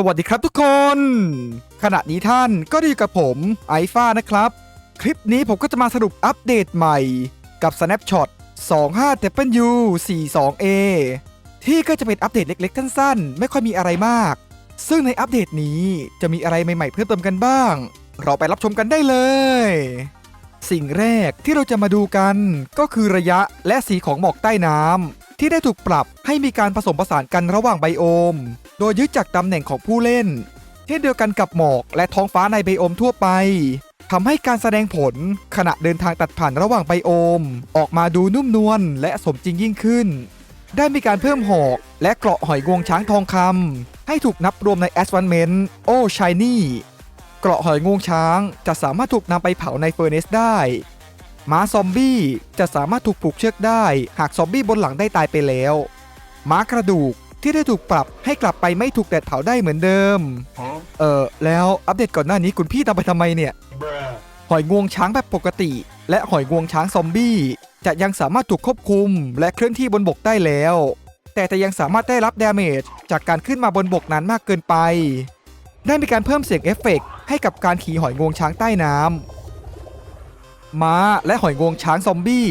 สวัสดีครับทุกคน ขณะนี้ท่านก็ได้อยู่กับผมไอฟ้านะครับ คลิปนี้ผมก็จะมาสรุปอัปเดตใหม่กับ Snapshot 25 W 42 A ที่ก็จะเป็นอัปเดตเล็กๆสั้นๆ ไม่ค่อยมีอะไรมาก ซึ่งในอัปเดตนี้จะมีอะไรใหม่ๆเพิ่มเติมกันบ้าง เราไปรับชมกันได้เลย สิ่งแรกที่เราจะมาดูกันก็คือระยะและสีของหมอกใต้น้ำ ที่ได้ถูกปรับให้มีการผสมผสานกันระหว่างไบโอม โดยยึดจากตำแหน่งของผู้เล่น เช่นเดียวกันกับหมอกและท้องฟ้าในไบโอมทั่วไปทำให้การแสดงผลขณะเดินทางตัดผ่านระหว่างไบโอม ออกมาดูนุ่มนวลและสมจริงยิ่งขึ้น ได้มีการเพิ่มหอกและเกราะหอยงวงช้างทองคำให้ถูกนับรวมใน a d v a n c e m e n t โอ้ Shiny เกราะหอยงวงช้างจะสามารถถูกนำไปเผาในเฟอร์เนสได้ ม้าซอมบี้จะสามารถถูกผูกเชือกได้ หากซอมบี้บนหลังได้ตายไปแล้ว ม้ากระดูกที่ได้ถูกปรับให้กลับไปไม่ถูกแดดเผาได้เหมือนเดิม เออแล้วอัปเดตก่อนหน้านี้คุณพี่ทำไปทำไมเนี่ย Bruh. หอยงวงช้างแบบปกติ และหอยงวงช้างซอมบี้ จะยังสามารถถูกควบคุม และเคลื่อนที่บนบกได้แล้ว แต่จะยังสามารถได้รับดาเมจจากการขึ้นมาบนบกนั้นมากเกินไป ได้มีการเพิ่มเสียงเอฟเฟกต์ให้กับการขี่หอยงวงช้างใต้น้ำ ม้าและหอยงวงช้างซอมบี้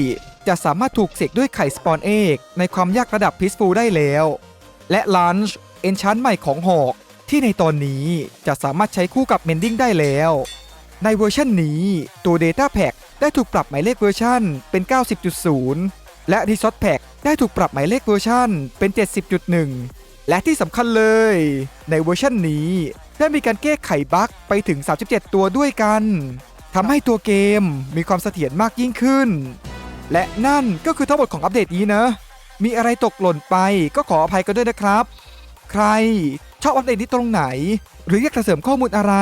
จะสามารถถูกเสกด้วยไข่สปอนเอกในความยากระดับพิสฟูได้แล้ว และลันช์เอนชันใหม่ของหอกที่ในตอนนี้จะสามารถใช้คู่กับเมนดิ้งได้แล้ว ในเวอร์ชันนี้ตัว Data Pack ได้ถูกปรับหมายเลขเวอร์ชันเป็น 90.0 และ Resource Pack ได้ถูกปรับหมายเลขเวอร์ชันเป็น 70.1 และที่สำคัญเลย ในเวอร์ชันนี้ได้มีการแก้ไขบั๊กไปถึง 37 ตัวด้วยกัน ทำให้ตัวเกมมีความเสถียรมากยิ่งขึ้น และนั่นก็คือทั้งหมดของอัปเดตนี้นะ มีอะไรตกหล่นไปก็ขออภัยกันด้วยนะครับ ใครชอบอัปเดตนี้ตรงไหน หรืออยากจะเสริมข้อมูลอะไร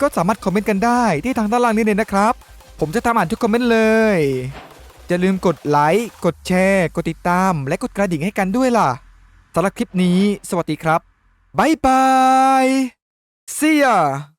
ก็สามารถคอมเมนต์กันได้ที่ทางด้านล่างนี้เลยนะครับ ผมจะตามอ่านทุกคอมเมนต์เลยอย่าลืมกดไลค์กดแชร์ กดติดตาม และกดกระดิ่งให้กันด้วยล่ะสำหรับคลิปนี้ สวัสดีครับบายบาย See ya